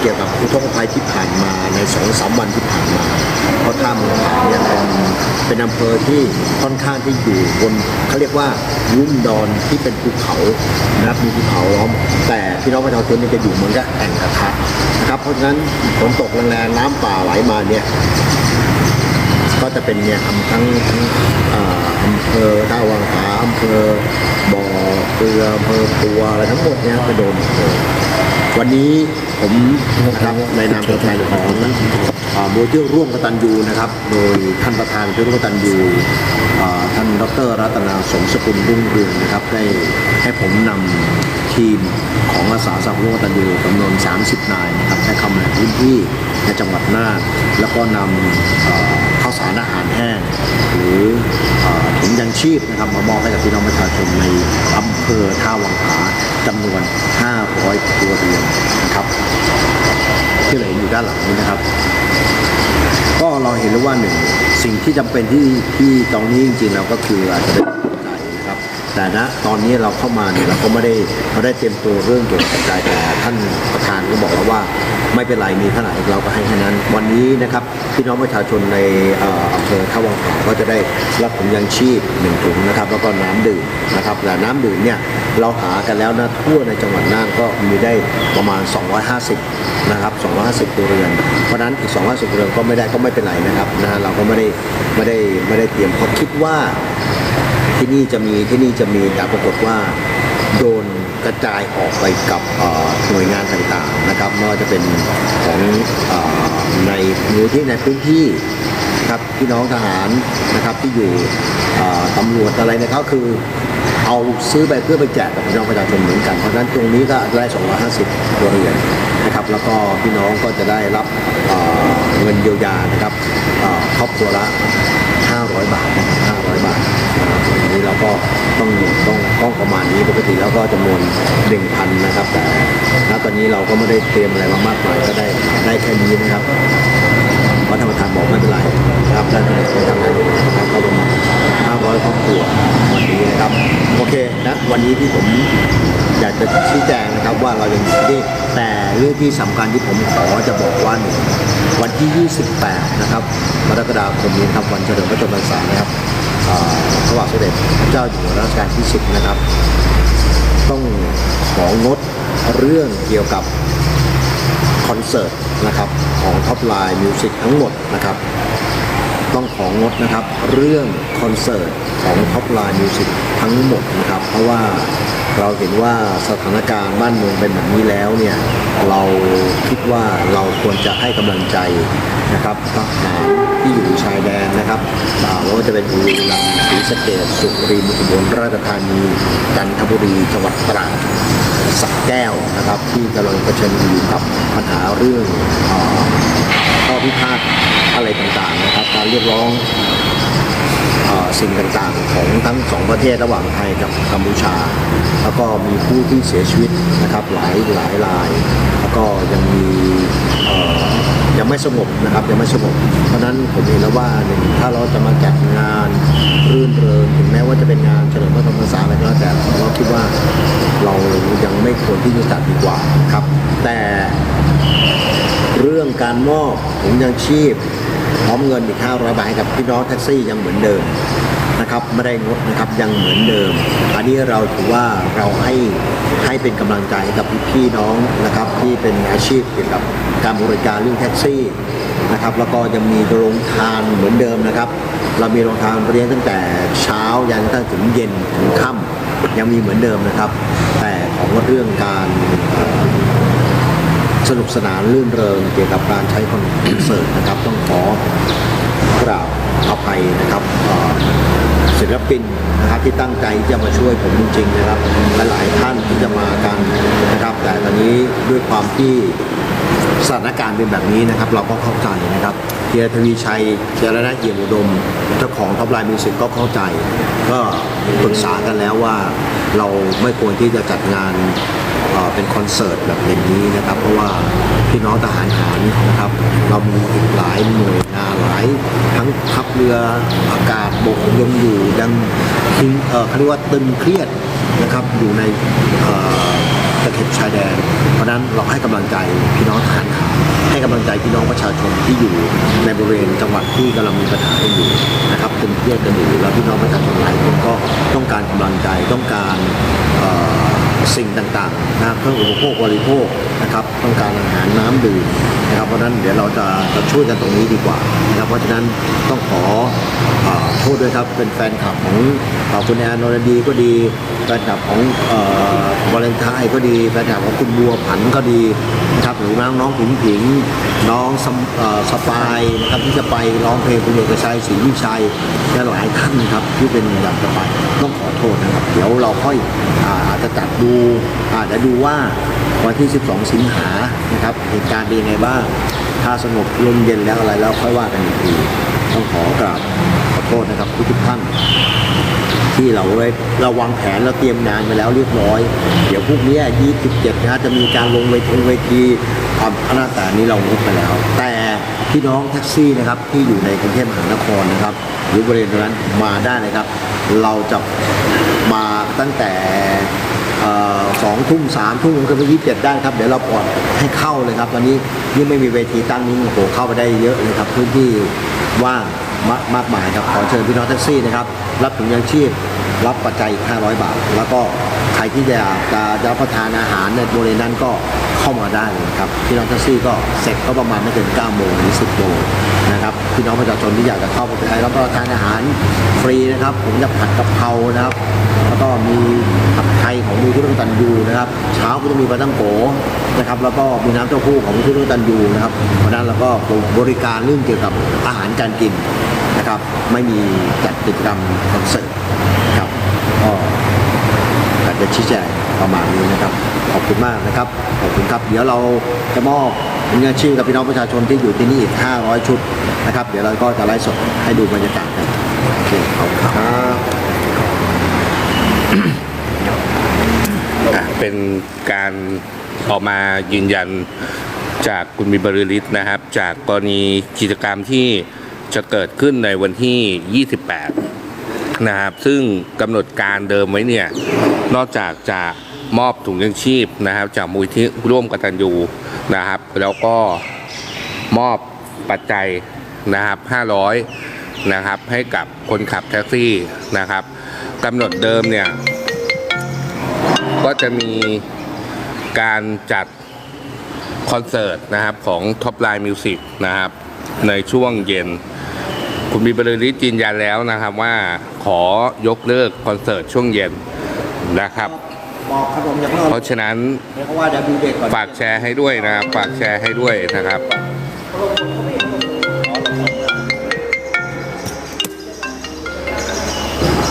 เกี่ยวกับอุทกภัยที่ผ่านมาในสองสามวันที่ผ่านมาเพราะท่าเมืองผาเนี่ยเป็นเป็นอำเภอที่ค่อนข้างที่อยู่บนเขาเรียกว่าลุ่มดอนที่เป็นภูเขานะครับมีภูเขาล้อม แต่พี่น้องประชาชนเนี่ยจะอยู่เหมือนกับแอ่งกระทะนะครับเพราะฉะนั้นฝนตกแรงๆน้ำป่าไหลมาเนี่ยก็จะเป็นเนี่ยทั้งทั้งทั้งอ่าอำเภอท่าวังผาอำเภอบ่อเกลืออำเภอปัวอะไรทั้งหมดเนี่ยไปโดนหมดเลย วันนี้ผมนะครับในนามตัวแทนของอ่ามูลร่วมกตัญญูนะครับ โดยท่านประธานเพื่อร่วมกตัญญูอ่า ท่านดรรัตนาสมสกุลรุ่งเรืองนะครับ ได้ให้ผมนำทีมของอาสาสมัครร่วมกตัญญูจำนวน 30 นายนะครับได้เข้ามาในพื้นที่ในจังหวัดน่านแล้วก็นำข้าวสารอาหารแห้งหรือถุงยังชีพนะครับมามอบให้กับพี่น้องประชาชนในอำเภอท่าวังผาจำนวน 500ครัวเรือนนะครับที่เหลืออยู่ด้านหลังนี้นะครับ ก็เราเห็นแล้วว่าหนึ่งสิ่งที่จำเป็นที่ที่ตรงนี้จริงๆเราก็คืออาจจะเป็นปัจจัยนะครับ แต่ณตอนนี้เราเข้ามาเนี่ยเราก็ไม่ได้เราได้เตรียมตัวเรื่องเกี่ยวกับปัจจัยแต่ท่าน ว่าไม่เป็นไรมีเท่าไหร่เราก็ให้แค่นั้น วันนี้นะครับพี่น้องประชาชนในอำเภอท่าวังผาก็จะได้รับถุงยังชีพหนึ่งถุงนะครับแล้วก็น้ำดื่มนะครับแต่น้ำดื่มเนี่ยเราหากันแล้วนะทั่วในจังหวัดน่านก็มีได้ประมาณ 250นะครับ250ตัวเรือน เพราะฉะนั้นอีก 250ตัวเรือนก็ไม่ได้ก็ไม่เป็นไรนะครับนะเราก็ไม่ได้ไม่ได้ไม่ได้เตรียมเพราะคิดว่าที่นี่จะมีที่นี่จะมีแต่ปรากฏว่าโดน กระจายออกไปกับหน่วยงานต่างๆนะครับไม่ว่าจะเป็นของอในหน่วยที่ในพื้นที่ครับพี่น้องทหารนะครับที่อยู่ตำรวจอะไรนี่ยเขาคือเอาซื้อไปเพื่อไปแจกกับพี่น้องประชาชนเหมือนกัน เพราะฉะนั้นตรงนี้ก็ได้ 250ตัวเรือนนะครับ แล้วก็พี่น้องก็จะได้รับเเงินเยียวยานะครับครอบครัวละ 500 บาท500 บาท ก็ต้องต้องต้องประมาณนี้ปกติแล้วก็จำนวน1,000นนะครับ แต่ณตอนนี้เราก็ไม่ได้เตรียมอะไรมามากมายก็ได้ได้แค่นี้นะครับเพราะธรรมทานบอกไม่เป็นไรนะครับได้เป็นคนทำงานนะครับก็ประมาณ500ครอบครัววันนี้นะครับโอเคนะวันนี้ที่ผมอยากจะชี้แจงนะครับว่าเรายังอยู่ที่นี่แต่เรื่องที่สำคัญที่ผมขอจะบอกว่าหนึ่งวันที่ 28 นะครับกรกฎาคมนี้ครับวันเฉลิมพระชนมพรรษานะครับ พระบาทสมเด็จพระเจ้าอยู่หัวรัชกาลที่10นะครับ ต้องของดเรื่องเกี่ยวกับคอนเสิร์ตนะครับของท็อปไลน์มิวสิกทั้งหมดนะครับ ต้องของงดนะครับเรื่องคอนเสิร์ตของท็อปไลน์มิวสิกทั้งหมดนะครับ เพราะว่าเราเห็นว่าสถานการณ์บ้านเมืองเป็นแบบนี้แล้วเนี่ยเราคิดว่าเราควรจะให้กำลังใจนะครับทหาร ที่อยู่ชายแดนนะครับอ่าไม่ว่าจะเป็นบุรีรัมย์ศรีสะเกษสุรินทร์อุบลราชธานีจันทบุรีจังหวัดตราดสักแก้วนะครับ ที่กำลังเผชิญอยู่กับปัญหาเรื่องข้อพิพาทอะไรต่างๆนะครับ การเรียกร้องสิ่งต่างๆ ของทั้งสองประเทศระหว่างไทยกับกัมพูชา แล้วก็มีผู้ที่เสียชีวิตนะครับหลายหลายราย แล้วก็ยังมีเยังไม่สงบนะครับยังไม่สงบเพราะนั้นผมเห็นแล้วว่าหนึ่งถ้าเราจะมาจัดงานรื่นเริงถึงแม้ว่าจะเป็นงานเฉลิมพระชนมพรรษาอะไรก็แล้วแต่เราคิดว่าเรายังไม่ควรที่จะจัดดีกว่าครับ แต่เรื่องการมอบถุงยังชีพพร้อมเงินอีก500บาทให้กับพี่น้องแท็กซี่ยังเหมือนเดิมนะครับไม่ได้งดนะครับยังเหมือนเดิม อันนี้เราถือว่าเราให้ให้เป็นกำลังใจให้กับพี่น้องนะครับที่เป็นอาชีพเกี่ยวกับ การบริการเรื่องแท็กซี่นะครับแล้วก็ยังมีโรงทานเหมือนเดิมนะครับ เรามีโรงทานเรียนตั้งแต่เช้ายันตั้งถึงเย็นถึงค่ำยังมีเหมือนเดิมนะครับ แต่ของเรื่องการสนุกสนานลื่นเริงเกี่ยวกับการใช้คอนเสิร์ตนะครับ ต้องขอกราบอภัยนะครับศิลปินนะครับที่ตั้งใจจะมาช่วยผมจริงๆนะครับหลายๆท่านที่จะมากันนะครับ แต่ตอนนี้ด้วยความที่ สถานการณ์เป็นแบบนี้นะครับ เราก็เข้าใจนะครับเฮียทวีชัยเจรณะเอี่ยมอุดมเจ้าของท็อปไลน์มิวสิกก็เข้าใจ ก็ปรึกษากันแล้วว่าเราไม่ควรที่จะจัดงานเป็นคอนเสิร์ตแบบอย่างนี้นะครับ เพราะว่าพี่น้องทหารหารนะครับเรามีอีกหลายหน่วยงานหลายทั้งทัพเรืออากาศบกยังอยู่ยังเออเขาเรียกว่าตึงเครียดนะครับอยู่ใน ข็บชายแดน เพราะนั้นเราให้กำลังใจพี่น้องทหารหใจพี่น้องประชาชนที่อยู่ในบริเวณจังหวัดที่กำลังมีปัญหากันอยู่นะครับเป็นเครียดกันอยู่แล้วพี่น้องประชาชนหลายคนก็ต้องการกำลังใจต้องการ สิ่งต่างๆนะเครื่องอุปโภคบริโภคนะครับต้องการอาหารน้ำดื่มนะครับเพราะฉะนั้นเดี๋ยวเราจะจะช่วยกันตรงนี้ดีกว่านะครับเพราะฉะนั้นต้องขอโทษด้วยครับเป็นแฟนคลับของคุณแอนนรดีก็ดีแฟนคลับของวาเลนไทน์ก็ดีแฟนคลับของคุณบัวผันก็ดีนะครับหรือน้องน้องผิงผิงน้องสปายนะครับที่จะไปร้องเพลงคุณเอกชัยศรีวิชัยและหลายท่านนะครับที่เป็นอยากจะไปต้องขอโทษนะครับ เดี๋ยวเราค่อยอาจจะจัดดูอาจจะดูว่าวันที่ 12 สิงหานะครับเหตุการณ์เป็นยังไงบ้างถ้าสงบลมเย็นแล้วอะไรแล้วค่อยว่ากันอีกทีต้องขอกราบขอโทษนะครับทุกๆท่าน ที่เราไว้เราวางแผนเราเตรียมงานไปแล้วเรียบร้อย เดี๋ยวพรุ่งนี้27นะฮะจะมีการลงเวทีเวทีความพนาแต่นี้เรางดไปแล้ว แต่พี่น้องแท็กซี่นะครับที่อยู่ในกรุงเทพมหานครนะครับ หรือบริเวณตรงนั้นมาได้เลยครับ เราจะมาตั้งแต่ สองทุ่มสามทุ่มถึงยี่สิบเจ็ดได้ครับ เดี๋ยวเราปลอดให้เข้าเลยครับตอนนี้ยิ่งไม่มีเวทีตั้งนี้โอ้โหเข้าไปได้เยอะเลยครับพื้นที่ว่างมากมากมายครับขอเชิญพี่น้องแท็กซี่นะครับ รับถุงยางชีพ รับปัจจัยอีก500 บาท แล้วก็ใครที่จะอยากจะรับประทานอาหารในบริเวณนั้นก็เข้ามาได้เลยครับพี่น้องแท็กซี่ก็เสร็จก็ประมาณไม่เกิน9โมงหรือ10โมงนะครับพี่น้องประชาชนที่อยากจะเข้าไปรับประทานอาหารฟรีนะครับผมจะผัดกะเพรานะครับ ก็มีผัดไทยของมูลที่ร่วมตันยูนะครับ เช้าก็จะมีปลาตั้งโกนะครับ แล้วก็มีน้ำเต้าหู้ของมูลที่ร่วมตันยูนะครับเพราะนั้นเราก็บริการเรื่องเกี่ยวกับอาหารการกินนะครับ ไม่มีจัดกิจกรรมคอนเสิร์ตครับก็อาจจะชี้แจงประมาณนี้นะครับ ขอบคุณมากนะครับ ขอบคุณครับ เดี๋ยวเราจะมอบเงินชื่อกับพี่น้องประชาชนที่อยู่ที่นี่อีก 500 ชุดนะครับ เดี๋ยวเราก็จะไลฟ์สดให้ดูบรรยากาศกันโอเคขอบคุณครับ เป็นการออกมายืนยันจากคุณบิบรรลือฤทธิ์นะครับ จากกรณีกิจกรรมที่จะเกิดขึ้นในวันที่ 28 นะครับ ซึ่งกำหนดการเดิมไว้เนี่ย นอกจากจะมอบถุงยังชีพนะครับ จากมูลที่ร่วมกตัญญูนะครับ แล้วก็มอบปัจจัยนะครับ 500 นะครับ ให้กับคนขับแท็กซี่นะครับ กำหนดเดิมเนี่ย ก็จะมีการจัดคอนเสิร์ตนะครับของ Top Line Music นะครับ ในช่วงเย็น คุณบีบริลิตยืนยันแล้วนะครับว่าขอยกเลิกคอนเสิร์ตช่วงเย็นนะครับ บอกครับผมอย่าเพิ่งเพเอาราะฉะนั้นเพราะว่าเดี๋ยวดูเด็กก่อนฝากแชร์ให้ด้วยนะครับฝากแชร์ให้ด้วยนะครับเขา